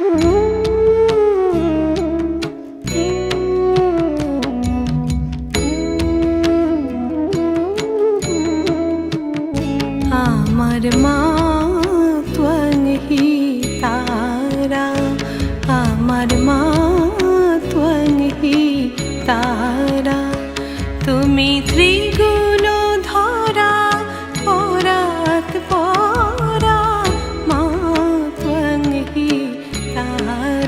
আমার মা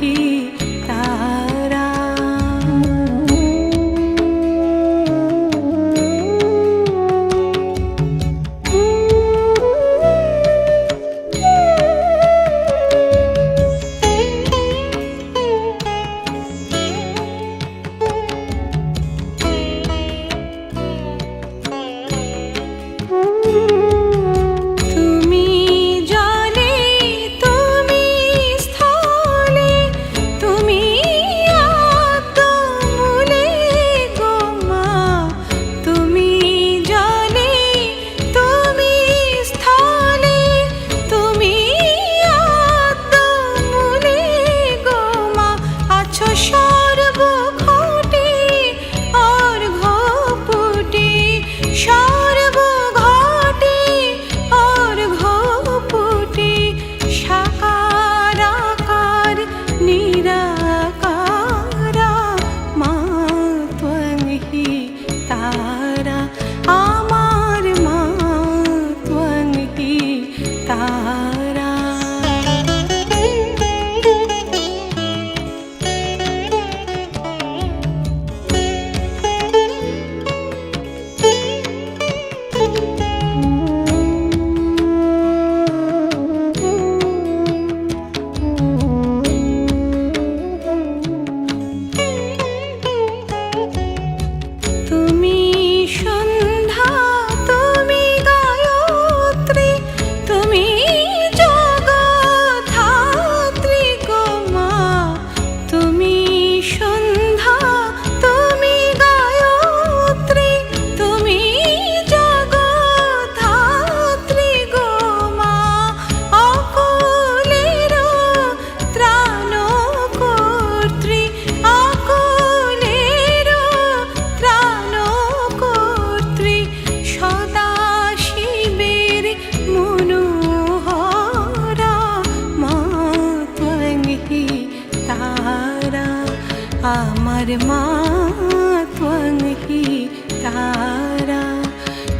He. আমার মা ত্বংহি তারা?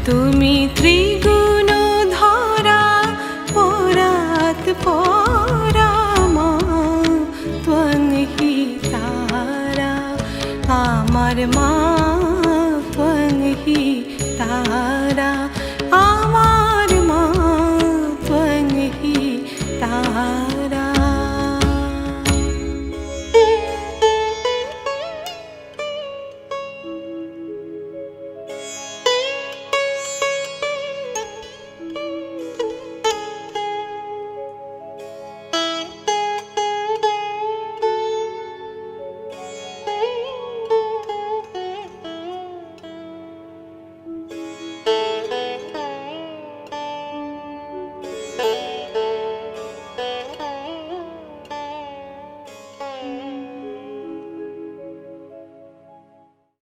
তুমি ত্রিগুণ ধরা, পরাত পরা মা ত্বংহি তারা? আমার মা ত্বংহি তারা?